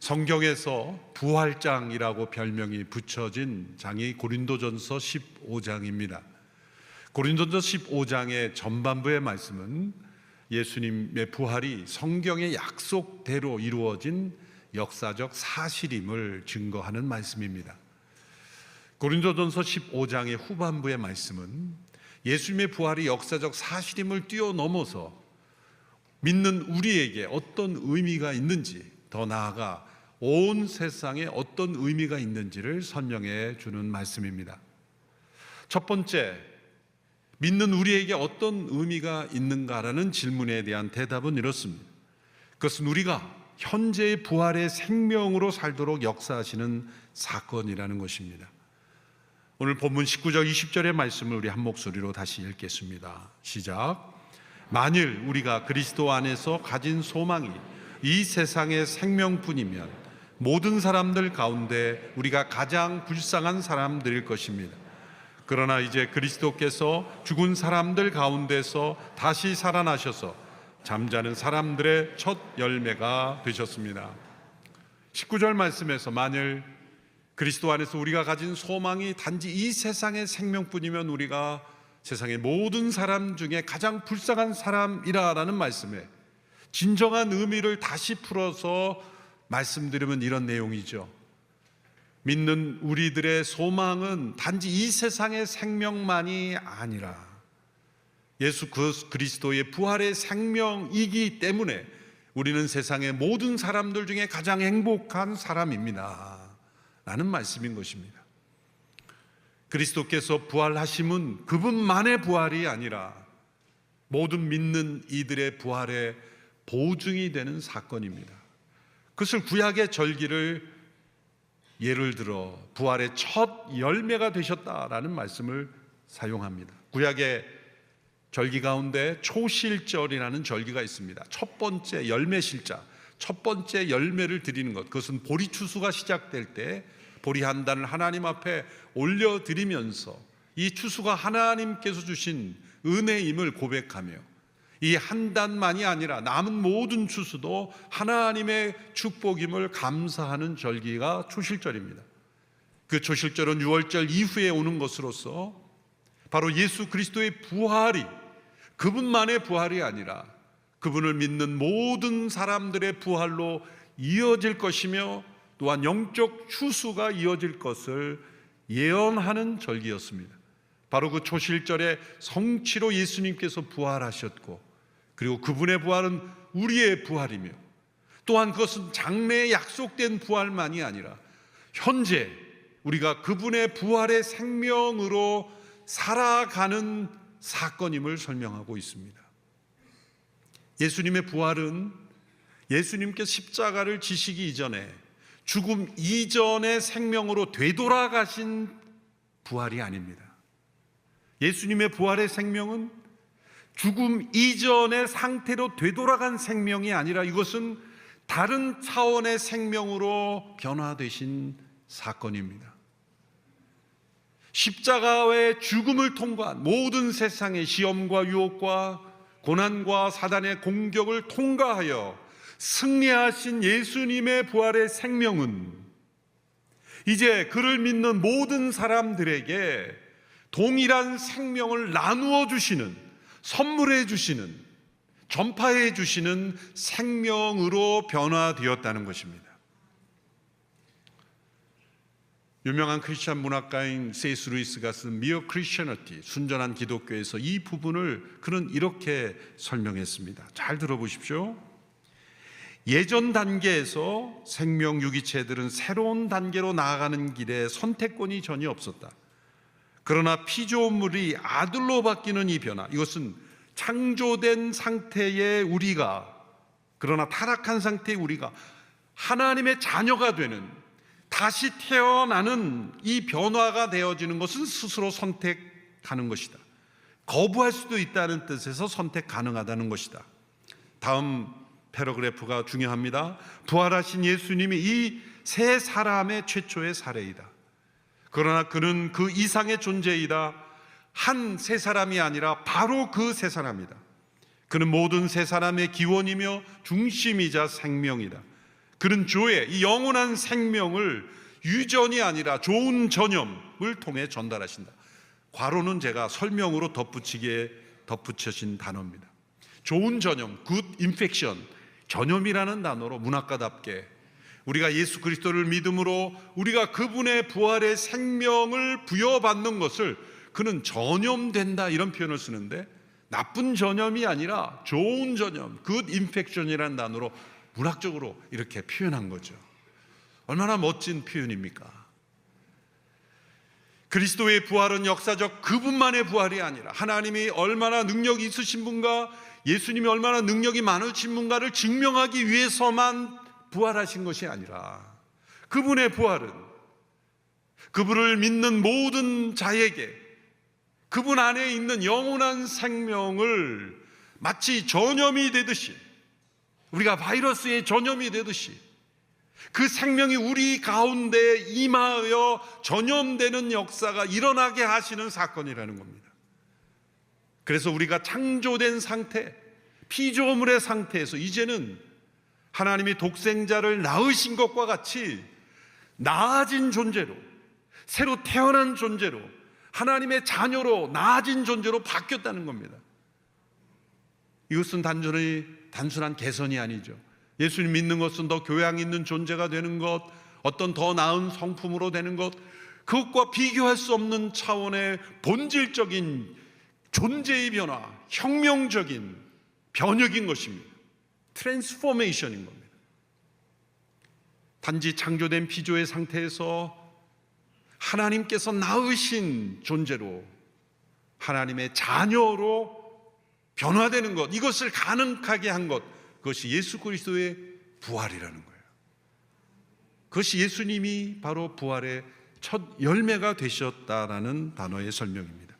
성경에서 부활장이라고 별명이 붙여진 장이 고린도전서 15장입니다. 고린도전서 15장의 전반부의 말씀은 예수님의 부활이 성경의 약속대로 이루어진 역사적 사실임을 증거하는 말씀입니다. 고린도전서 15장의 후반부의 말씀은 예수님의 부활이 역사적 사실임을 뛰어넘어서 믿는 우리에게 어떤 의미가 있는지 더 나아가 온 세상에 어떤 의미가 있는지를 설명해 주는 말씀입니다. 첫 번째, 믿는 우리에게 어떤 의미가 있는가라는 질문에 대한 대답은 이렇습니다. 그것은 우리가 현재의 부활의 생명으로 살도록 역사하시는 사건이라는 것입니다. 오늘 본문 19절 20절의 말씀을 우리 한 목소리로 다시 읽겠습니다. 시작. 만일 우리가 그리스도 안에서 가진 소망이 이 세상의 생명뿐이면 모든 사람들 가운데 우리가 가장 불쌍한 사람들일 것입니다. 그러나 이제 그리스도께서 죽은 사람들 가운데서 다시 살아나셔서 잠자는 사람들의 첫 열매가 되셨습니다. 19절 말씀에서 만일 그리스도 안에서 우리가 가진 소망이 단지 이 세상의 생명뿐이면 우리가 세상의 모든 사람 중에 가장 불쌍한 사람이라라는 말씀에 진정한 의미를 다시 풀어서 말씀드리면 이런 내용이죠. 믿는 우리들의 소망은 단지 이 세상의 생명만이 아니라 예수 그리스도의 부활의 생명이기 때문에 우리는 세상의 모든 사람들 중에 가장 행복한 사람입니다. 라는 말씀인 것입니다. 그리스도께서 부활하심은 그분만의 부활이 아니라 모든 믿는 이들의 부활의 보증이 되는 사건입니다. 그것을 구약의 절기를 예를 들어 부활의 첫 열매가 되셨다라는 말씀을 사용합니다. 구약의 절기 가운데 초실절이라는 절기가 있습니다. 첫 번째 열매 실자, 첫 번째 열매를 드리는 것. 그것은 보리 추수가 시작될 때 보리 한 단을 하나님 앞에 올려 드리면서 이 추수가 하나님께서 주신 은혜임을 고백하며 이 한 단만이 아니라 남은 모든 추수도 하나님의 축복임을 감사하는 절기가 초실절입니다. 그 초실절은 6월절 이후에 오는 것으로서 바로 예수 그리스도의 부활이 그분만의 부활이 아니라 그분을 믿는 모든 사람들의 부활로 이어질 것이며 또한 영적 추수가 이어질 것을 예언하는 절기였습니다. 바로 그 초실절에 성취로 예수님께서 부활하셨고 그리고 그분의 부활은 우리의 부활이며 또한 그것은 장래에 약속된 부활만이 아니라 현재 우리가 그분의 부활의 생명으로 살아가는 사건임을 설명하고 있습니다. 예수님의 부활은 예수님께 십자가를 지시기 이전에 죽음 이전의 생명으로 되돌아가신 부활이 아닙니다. 예수님의 부활의 생명은 죽음 이전의 상태로 되돌아간 생명이 아니라 이것은 다른 차원의 생명으로 변화되신 사건입니다. 십자가의 죽음을 통과한 모든 세상의 시험과 유혹과 고난과 사단의 공격을 통과하여 승리하신 예수님의 부활의 생명은 이제 그를 믿는 모든 사람들에게 동일한 생명을 나누어 주시는 선물해 주시는 전파해 주시는 생명으로 변화되었다는 것입니다. 유명한 크리스천 문학가인 세이스 루이스가 쓴 미어 크리스천어티 순전한 기독교에서 이 부분을 그는 이렇게 설명했습니다. 잘 들어보십시오. 예전 단계에서 생명 유기체들은 새로운 단계로 나아가는 길에 선택권이 전혀 없었다. 그러나 피조물이 아들로 바뀌는 이 변화, 이것은 창조된 상태의 우리가 그러나 타락한 상태의 우리가 하나님의 자녀가 되는 다시 태어나는 이 변화가 되어지는 것은 스스로 선택하는 것이다. 거부할 수도 있다는 뜻에서 선택 가능하다는 것이다. 다음 패러그래프가 중요합니다. 부활하신 예수님이 이 세 사람의 최초의 사례이다. 그러나 그는 그 이상의 존재이다. 한 세 사람이 아니라 바로 그 세 사람이다. 그는 모든 세 사람의 기원이며 중심이자 생명이다. 그는 조의 이 영원한 생명을 유전이 아니라 좋은 전염을 통해 전달하신다. 괄호는 제가 설명으로 덧붙이게 덧붙여진 단어입니다. 좋은 전염, good infection, 전염이라는 단어로 문학가답게 우리가 예수 그리스도를 믿음으로 우리가 그분의 부활의 생명을 부여받는 것을 그는 전염된다 이런 표현을 쓰는데 나쁜 전염이 아니라 좋은 전염, good infection이라는 단어로 문학적으로 이렇게 표현한 거죠. 얼마나 멋진 표현입니까? 그리스도의 부활은 역사적 그분만의 부활이 아니라 하나님이 얼마나 능력이 있으신 분가 예수님이 얼마나 능력이 많으신 분가를 증명하기 위해서만 부활하신 것이 아니라 그분의 부활은 그분을 믿는 모든 자에게 그분 안에 있는 영원한 생명을 마치 전염이 되듯이 우리가 바이러스의 전염이 되듯이 그 생명이 우리 가운데 임하여 전염되는 역사가 일어나게 하시는 사건이라는 겁니다. 그래서 우리가 창조된 상태, 피조물의 상태에서 이제는 하나님이 독생자를 낳으신 것과 같이 나아진 존재로, 새로 태어난 존재로, 하나님의 자녀로 나아진 존재로 바뀌었다는 겁니다. 이것은 단순히 단순한 개선이 아니죠. 예수님 믿는 것은 더 교양 있는 존재가 되는 것, 어떤 더 나은 성품으로 되는 것, 그것과 비교할 수 없는 차원의 본질적인 존재의 변화, 혁명적인 변혁인 것입니다. 트랜스포메이션인 겁니다. 단지 창조된 피조의 상태에서 하나님께서 낳으신 존재로 하나님의 자녀로 변화되는 것, 이것을 가능하게 한 것, 그것이 예수 그리스도의 부활이라는 거예요. 그것이 예수님이 바로 부활의 첫 열매가 되셨다라는 단어의 설명입니다.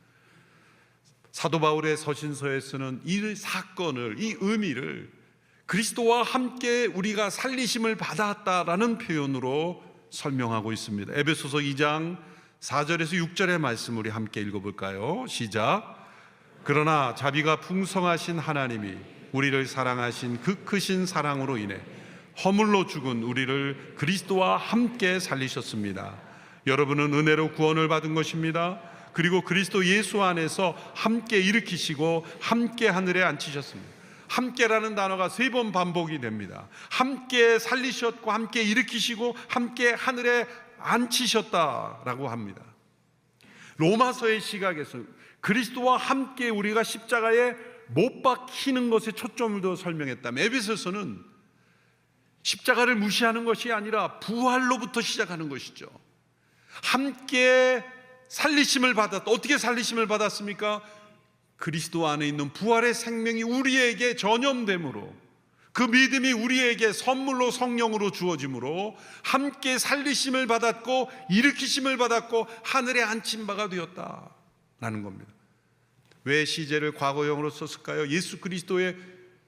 사도 바울의 서신서에서는 이 사건을, 이 의미를 그리스도와 함께 우리가 살리심을 받았다라는 표현으로 설명하고 있습니다. 에베소서 2장 4절에서 6절의 말씀 우리 함께 읽어볼까요? 시작. 그러나 자비가 풍성하신 하나님이 우리를 사랑하신 그 크신 사랑으로 인해 허물로 죽은 우리를 그리스도와 함께 살리셨습니다. 여러분은 은혜로 구원을 받은 것입니다. 그리고 그리스도 예수 안에서 함께 일으키시고 함께 하늘에 앉히셨습니다. 함께라는 단어가 세 번 반복이 됩니다. 함께 살리셨고 함께 일으키시고 함께 하늘에 앉히셨다라고 합니다. 로마서의 시각에서 그리스도와 함께 우리가 십자가에 못 박히는 것에 초점을 더 설명했다면 에베소서는 십자가를 무시하는 것이 아니라 부활로부터 시작하는 것이죠. 함께 살리심을 받았다. 어떻게 살리심을 받았습니까? 그리스도 안에 있는 부활의 생명이 우리에게 전염됨으로 그 믿음이 우리에게 선물로 성령으로 주어짐으로 함께 살리심을 받았고 일으키심을 받았고 하늘에 앉힌 바가 되었다라는 겁니다. 왜 시제를 과거형으로 썼을까요? 예수 그리스도의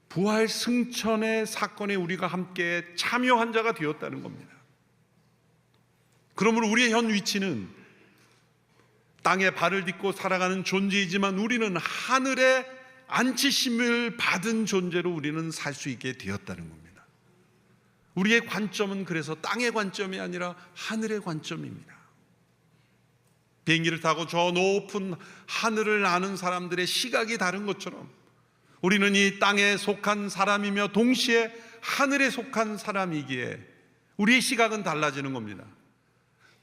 부활 승천의 사건에 우리가 함께 참여한 자가 되었다는 겁니다. 그러므로 우리의 현 위치는 땅에 발을 딛고 살아가는 존재이지만 우리는 하늘에 안치심을 받은 존재로 우리는 살 수 있게 되었다는 겁니다. 우리의 관점은 그래서 땅의 관점이 아니라 하늘의 관점입니다. 비행기를 타고 저 높은 하늘을 아는 사람들의 시각이 다른 것처럼 우리는 이 땅에 속한 사람이며 동시에 하늘에 속한 사람이기에 우리의 시각은 달라지는 겁니다.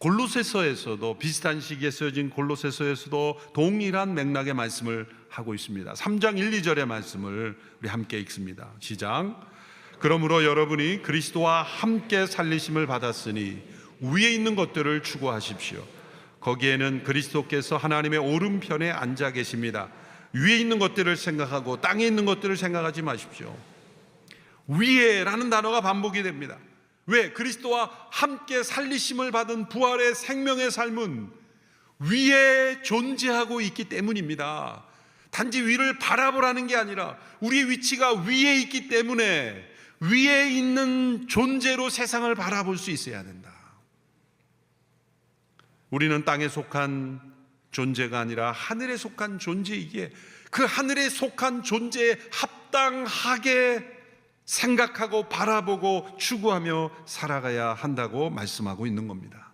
골로새서에서도 비슷한 시기에 쓰여진 골로새서에서도 동일한 맥락의 말씀을 하고 있습니다. 3장 1, 2절의 말씀을 우리 함께 읽습니다. 시작. 그러므로 여러분이 그리스도와 함께 살리심을 받았으니 위에 있는 것들을 추구하십시오. 거기에는 그리스도께서 하나님의 오른편에 앉아 계십니다. 위에 있는 것들을 생각하고 땅에 있는 것들을 생각하지 마십시오. 위에라는 단어가 반복이 됩니다. 왜? 그리스도와 함께 살리심을 받은 부활의 생명의 삶은 위에 존재하고 있기 때문입니다. 단지 위를 바라보라는 게 아니라 우리의 위치가 위에 있기 때문에 위에 있는 존재로 세상을 바라볼 수 있어야 된다. 우리는 땅에 속한 존재가 아니라 하늘에 속한 존재이기에 그 하늘에 속한 존재에 합당하게 생각하고 바라보고 추구하며 살아가야 한다고 말씀하고 있는 겁니다.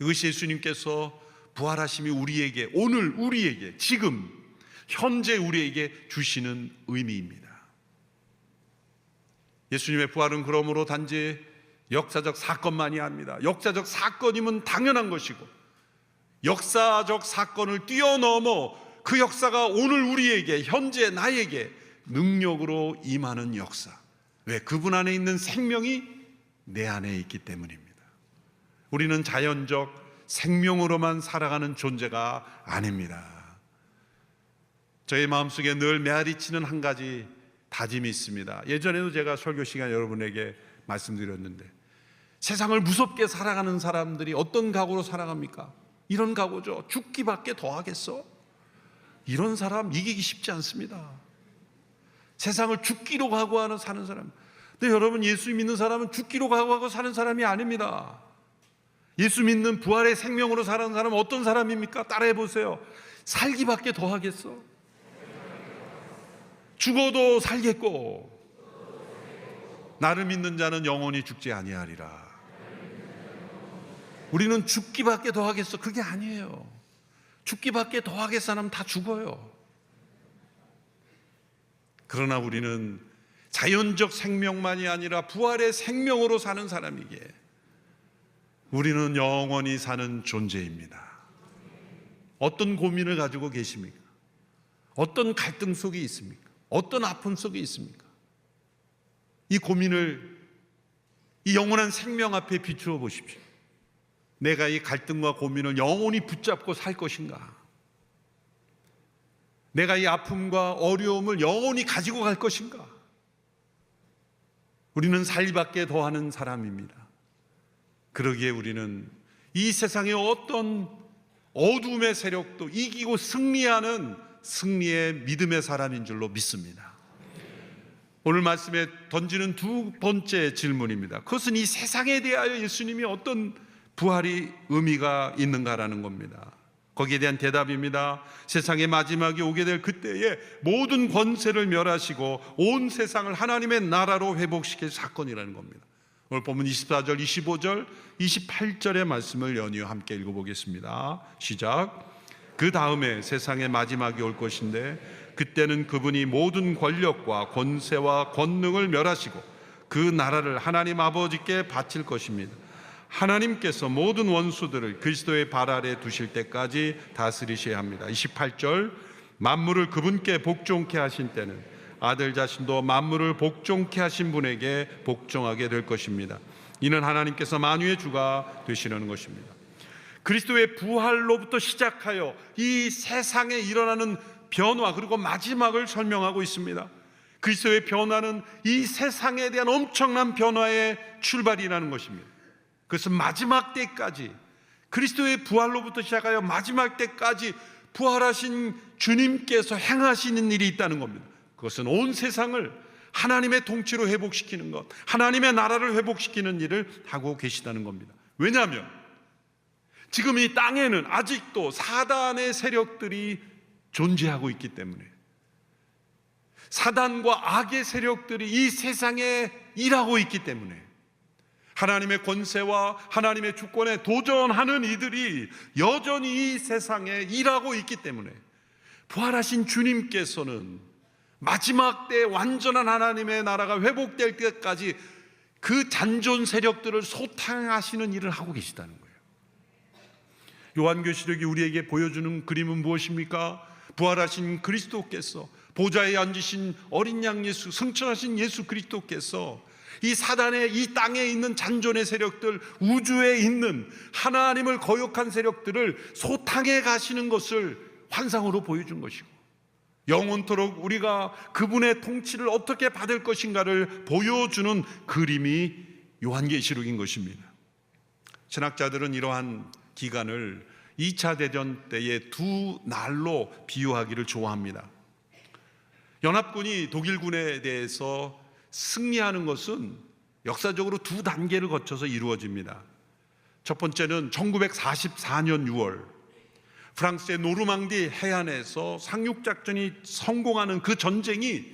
이것이 예수님께서 부활하심이 우리에게 오늘 우리에게 지금 현재 우리에게 주시는 의미입니다. 예수님의 부활은 그러므로 단지 역사적 사건만이 아닙니다. 역사적 사건이면 당연한 것이고 역사적 사건을 뛰어넘어 그 역사가 오늘 우리에게 현재 나에게 능력으로 임하는 역사. 왜 그분 안에 있는 생명이 내 안에 있기 때문입니다. 우리는 자연적 생명으로만 살아가는 존재가 아닙니다. 저의 마음속에 늘 메아리치는 한 가지 다짐이 있습니다. 예전에도 제가 설교 시간 여러분에게 말씀드렸는데 세상을 무섭게 살아가는 사람들이 어떤 각오로 살아갑니까? 이런 각오죠. 죽기밖에 더 하겠어? 이런 사람 이기기 쉽지 않습니다. 세상을 죽기로 각오하는 사는 사람. 근데 여러분 예수 믿는 사람은 죽기로 각오하고 사는 사람이 아닙니다. 예수 믿는 부활의 생명으로 사는 사람은 어떤 사람입니까? 따라해 보세요. 살기밖에 더 하겠어? 죽어도 살겠고 나를 믿는 자는 영원히 죽지 아니하리라. 우리는 죽기밖에 더 하겠어. 그게 아니에요. 죽기밖에 더 하겠어 하면 다 죽어요. 그러나 우리는 자연적 생명만이 아니라 부활의 생명으로 사는 사람이기에 우리는 영원히 사는 존재입니다. 어떤 고민을 가지고 계십니까? 어떤 갈등 속에 있습니까? 어떤 아픔 속에 있습니까? 이 고민을 이 영원한 생명 앞에 비추어 보십시오. 내가 이 갈등과 고민을 영원히 붙잡고 살 것인가? 내가 이 아픔과 어려움을 영원히 가지고 갈 것인가? 우리는 살밖에 더 하는 사람입니다. 그러기에 우리는 이 세상의 어떤 어둠의 세력도 이기고 승리하는 승리의 믿음의 사람인 줄로 믿습니다. 오늘 말씀에 던지는 두 번째 질문입니다. 그것은 이 세상에 대하여 예수님이 어떤 부활이 의미가 있는가라는 겁니다. 거기에 대한 대답입니다. 세상의 마지막이 오게 될 그때에 모든 권세를 멸하시고 온 세상을 하나님의 나라로 회복시킬 사건이라는 겁니다. 오늘 보면 24절, 25절, 28절의 말씀을 연이어 함께 읽어보겠습니다. 시작. 그 다음에 세상의 마지막이 올 것인데 그때는 그분이 모든 권력과 권세와 권능을 멸하시고 그 나라를 하나님 아버지께 바칠 것입니다. 하나님께서 모든 원수들을 그리스도의 발 아래 두실 때까지 다스리셔야 합니다. 28절 만물을 그분께 복종케 하신 때는 아들 자신도 만물을 복종케 하신 분에게 복종하게 될 것입니다. 이는 하나님께서 만유의 주가 되시려는 것입니다. 그리스도의 부활로부터 시작하여 이 세상에 일어나는 변화 그리고 마지막을 설명하고 있습니다. 그리스도의 변화는 이 세상에 대한 엄청난 변화의 출발이라는 것입니다. 그것은 마지막 때까지 그리스도의 부활로부터 시작하여 마지막 때까지 부활하신 주님께서 행하시는 일이 있다는 겁니다. 그것은 온 세상을 하나님의 통치로 회복시키는 것, 하나님의 나라를 회복시키는 일을 하고 계시다는 겁니다. 왜냐하면 지금 이 땅에는 아직도 사단의 세력들이 존재하고 있기 때문에 사단과 악의 세력들이 이 세상에 일하고 있기 때문에 하나님의 권세와 하나님의 주권에 도전하는 이들이 여전히 이 세상에 일하고 있기 때문에 부활하신 주님께서는 마지막 때 완전한 하나님의 나라가 회복될 때까지 그 잔존 세력들을 소탕하시는 일을 하고 계시다는 거예요. 요한계시록이 우리에게 보여주는 그림은 무엇입니까? 부활하신 그리스도께서 보좌에 앉으신 어린 양 예수, 승천하신 예수 그리스도께서 이 사단의 이 땅에 있는 잔존의 세력들, 우주에 있는 하나님을 거역한 세력들을 소탕해 가시는 것을 환상으로 보여준 것이고 영원토록 우리가 그분의 통치를 어떻게 받을 것인가를 보여주는 그림이 요한계시록인 것입니다. 신학자들은 이러한 기간을 2차 대전 때의 두 날로 비유하기를 좋아합니다. 연합군이 독일군에 대해서 승리하는 것은 역사적으로 두 단계를 거쳐서 이루어집니다. 첫 번째는 1944년 6월 프랑스의 노르망디 해안에서 상륙작전이 성공하는 그 전쟁이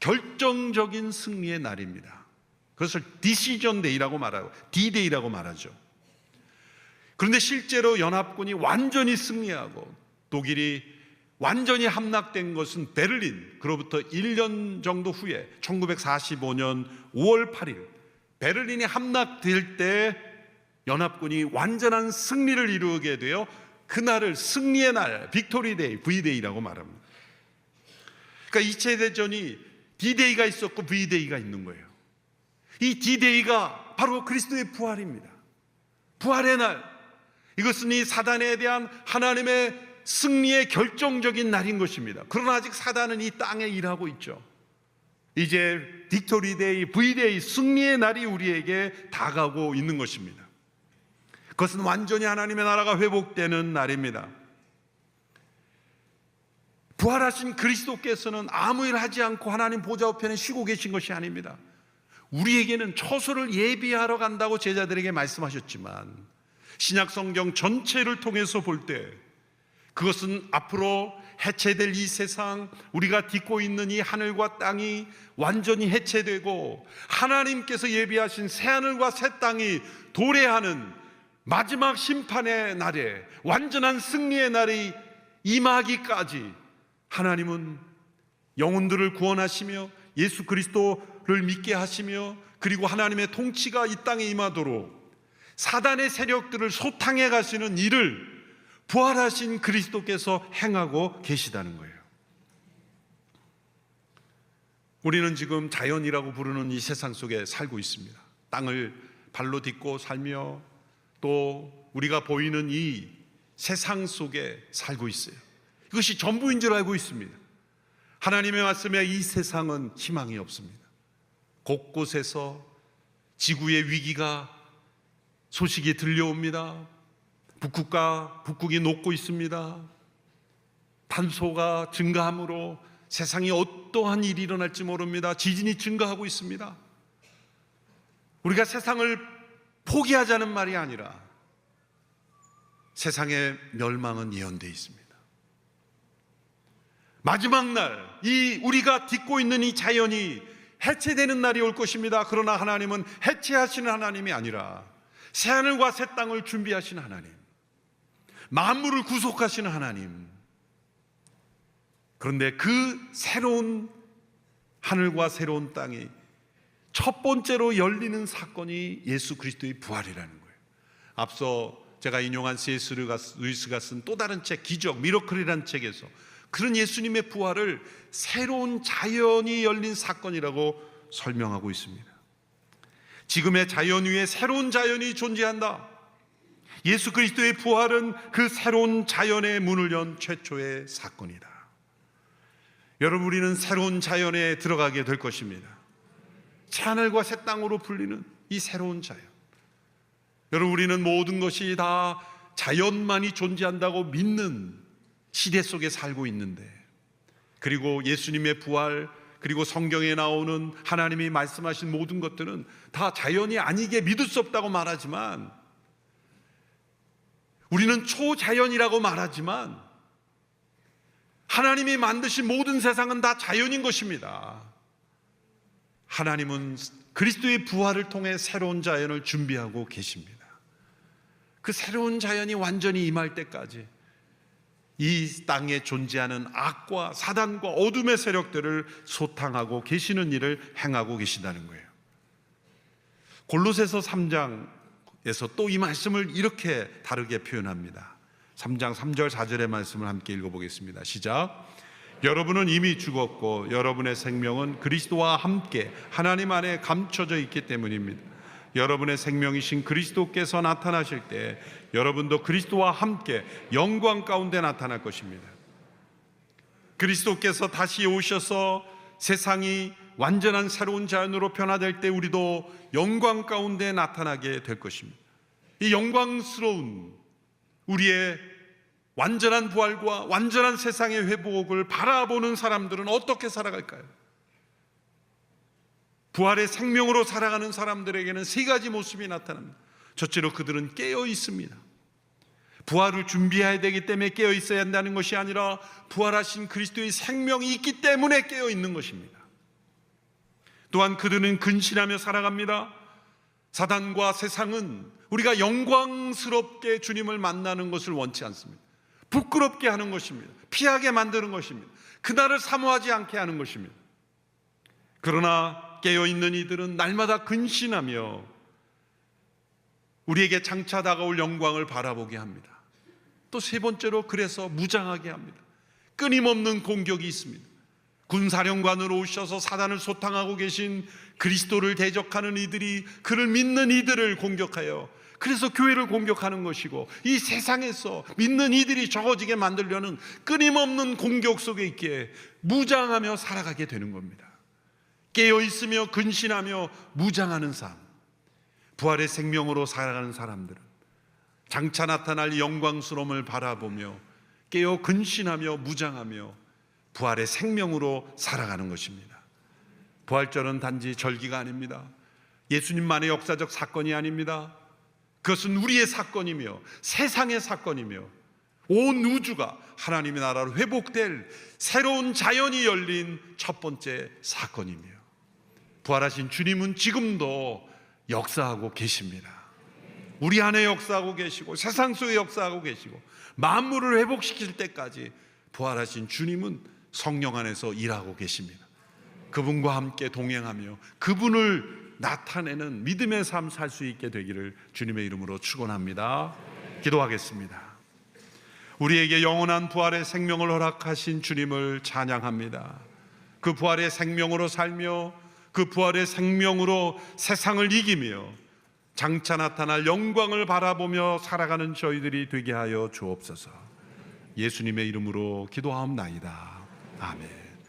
결정적인 승리의 날입니다. 그것을 디시전 데이라고 말하고 디데이라고 말하죠. 그런데 실제로 연합군이 완전히 승리하고 독일이 완전히 함락된 것은 베를린 그로부터 1년 정도 후에 1945년 5월 8일 베를린이 함락될 때 연합군이 완전한 승리를 이루게 되어 그날을 승리의 날 빅토리 데이 V데이라고 말합니다. 그러니까 2차 대전이 D-데이가 있었고 V-데이가 있는 거예요. 이 D-데이가 바로 그리스도의 부활입니다. 부활의 날. 이것은 이 사단에 대한 하나님의 승리의 결정적인 날인 것입니다. 그러나 아직 사단은 이 땅에 일하고 있죠. 이제 빅토리 데이, V-데이 승리의 날이 우리에게 다가오고 있는 것입니다. 그것은 완전히 하나님의 나라가 회복되는 날입니다. 부활하신 그리스도께서는 아무 일 하지 않고 하나님 보좌 우편에 쉬고 계신 것이 아닙니다. 우리에게는 처소를 예비하러 간다고 제자들에게 말씀하셨지만 신약 성경 전체를 통해서 볼 때 그것은 앞으로 해체될 이 세상 우리가 딛고 있는 이 하늘과 땅이 완전히 해체되고 하나님께서 예비하신 새 하늘과 새 땅이 도래하는 마지막 심판의 날에 완전한 승리의 날이 임하기까지 하나님은 영혼들을 구원하시며 예수 그리스도를 믿게 하시며 그리고 하나님의 통치가 이 땅에 임하도록 사단의 세력들을 소탕해 가시는 일을 부활하신 그리스도께서 행하고 계시다는 거예요. 우리는 지금 자연이라고 부르는 이 세상 속에 살고 있습니다. 땅을 발로 딛고 살며 또 우리가 보이는 이 세상 속에 살고 있어요. 이것이 전부인 줄 알고 있습니다. 하나님의 말씀에 이 세상은 희망이 없습니다. 곳곳에서 지구의 위기가 소식이 들려옵니다. 북극과 북극이 녹고 있습니다. 탄소가 증가함으로 세상에 어떠한 일이 일어날지 모릅니다. 지진이 증가하고 있습니다. 우리가 세상을 포기하자는 말이 아니라 세상의 멸망은 예언되어 있습니다. 마지막 날, 이 우리가 딛고 있는 이 자연이 해체되는 날이 올 것입니다. 그러나 하나님은 해체하시는 하나님이 아니라 새하늘과 새 땅을 준비하시는 하나님, 만물을 구속하시는 하나님. 그런데 그 새로운 하늘과 새로운 땅이 첫 번째로 열리는 사건이 예수 그리스도의 부활이라는 거예요. 앞서 제가 인용한 C.S. 루이스가 쓴 또 다른 책 기적 미러클이라는 책에서 그런 예수님의 부활을 새로운 자연이 열린 사건이라고 설명하고 있습니다. 지금의 자연 위에 새로운 자연이 존재한다. 예수 그리스도의 부활은 그 새로운 자연의 문을 연 최초의 사건이다. 여러분 우리는 새로운 자연에 들어가게 될 것입니다. 하늘과 새 땅으로 불리는 이 새로운 자연. 여러분 우리는 모든 것이 다 자연만이 존재한다고 믿는 시대 속에 살고 있는데 그리고 예수님의 부활 그리고 성경에 나오는 하나님이 말씀하신 모든 것들은 다 자연이 아니게 믿을 수 없다고 말하지만 우리는 초자연이라고 말하지만 하나님이 만드신 모든 세상은 다 자연인 것입니다. 하나님은 그리스도의 부활을 통해 새로운 자연을 준비하고 계십니다. 그 새로운 자연이 완전히 임할 때까지 이 땅에 존재하는 악과 사단과 어둠의 세력들을 소탕하고 계시는 일을 행하고 계시다는 거예요. 골로새서 3장 에서 또 이 말씀을 이렇게 다르게 표현합니다. 3장 3절 4절의 말씀을 함께 읽어보겠습니다. 시작. 여러분은 이미 죽었고 여러분의 생명은 그리스도와 함께 하나님 안에 감춰져 있기 때문입니다. 여러분의 생명이신 그리스도께서 나타나실 때 여러분도 그리스도와 함께 영광 가운데 나타날 것입니다. 그리스도께서 다시 오셔서 세상이 완전한 새로운 자연으로 변화될 때 우리도 영광 가운데 나타나게 될 것입니다. 이 영광스러운 우리의 완전한 부활과 완전한 세상의 회복을 바라보는 사람들은 어떻게 살아갈까요? 부활의 생명으로 살아가는 사람들에게는 세 가지 모습이 나타납니다. 첫째로 그들은 깨어 있습니다. 부활을 준비해야 되기 때문에 깨어 있어야 한다는 것이 아니라 부활하신 그리스도의 생명이 있기 때문에 깨어 있는 것입니다. 또한 그들은 근신하며 살아갑니다. 사단과 세상은 우리가 영광스럽게 주님을 만나는 것을 원치 않습니다. 부끄럽게 하는 것입니다. 피하게 만드는 것입니다. 그날을 사모하지 않게 하는 것입니다. 그러나 깨어있는 이들은 날마다 근신하며 우리에게 장차 다가올 영광을 바라보게 합니다. 또 세 번째로 그래서 무장하게 합니다. 끊임없는 공격이 있습니다. 군사령관으로 오셔서 사단을 소탕하고 계신 그리스도를 대적하는 이들이 그를 믿는 이들을 공격하여 그래서 교회를 공격하는 것이고 이 세상에서 믿는 이들이 적어지게 만들려는 끊임없는 공격 속에 있기에 무장하며 살아가게 되는 겁니다. 깨어 있으며 근신하며 무장하는 삶. 부활의 생명으로 살아가는 사람들은 장차 나타날 이 영광스러움을 바라보며 깨어 근신하며 무장하며 부활의 생명으로 살아가는 것입니다. 부활절은 단지 절기가 아닙니다. 예수님만의 역사적 사건이 아닙니다. 그것은 우리의 사건이며 세상의 사건이며 온 우주가 하나님의 나라로 회복될 새로운 자연이 열린 첫 번째 사건이며 부활하신 주님은 지금도 역사하고 계십니다. 우리 안에 역사하고 계시고 세상 속에 역사하고 계시고 만물을 회복시킬 때까지 부활하신 주님은 성령 안에서 일하고 계십니다. 그분과 함께 동행하며 그분을 나타내는 믿음의 삶 살 수 있게 되기를 주님의 이름으로 축원합니다. 기도하겠습니다. 우리에게 영원한 부활의 생명을 허락하신 주님을 찬양합니다. 그 부활의 생명으로 살며 그 부활의 생명으로 세상을 이기며 장차 나타날 영광을 바라보며 살아가는 저희들이 되게 하여 주옵소서. 예수님의 이름으로 기도하옵나이다. 아멘.